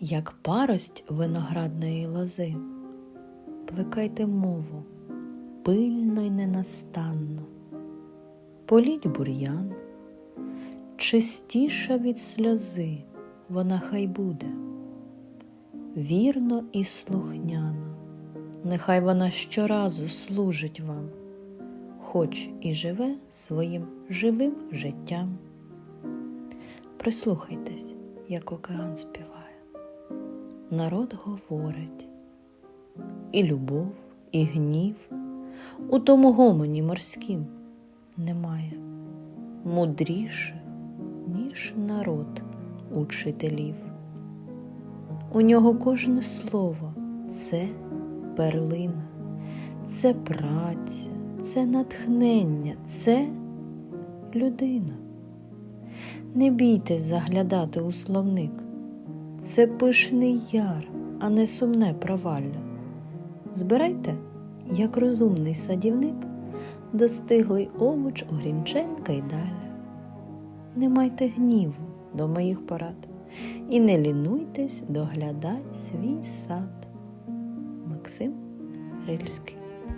як парость виноградної лози. Плекайте мову пильно й ненастанно, політь бур'ян, чистіша від сльози вона хай буде, вірно і слухняно, нехай вона щоразу служить вам, хоч і живе своїм живим життям. Прислухайтесь, як океан співає. Народ говорить, і любов, і гнів у тому гомоні морськім немає мудріших, ніж народ учителів. У нього кожне слово це перлина, це праця, це натхнення, це людина. Не бійтесь заглядати у словник. Це пишний яр, а не сумне провалля. Збирайте, як розумний садівник, достиглий овоч у Грінченка й далі. Не майте гніву до моїх порад і не лінуйтесь доглядать свій сад. Максим Рильський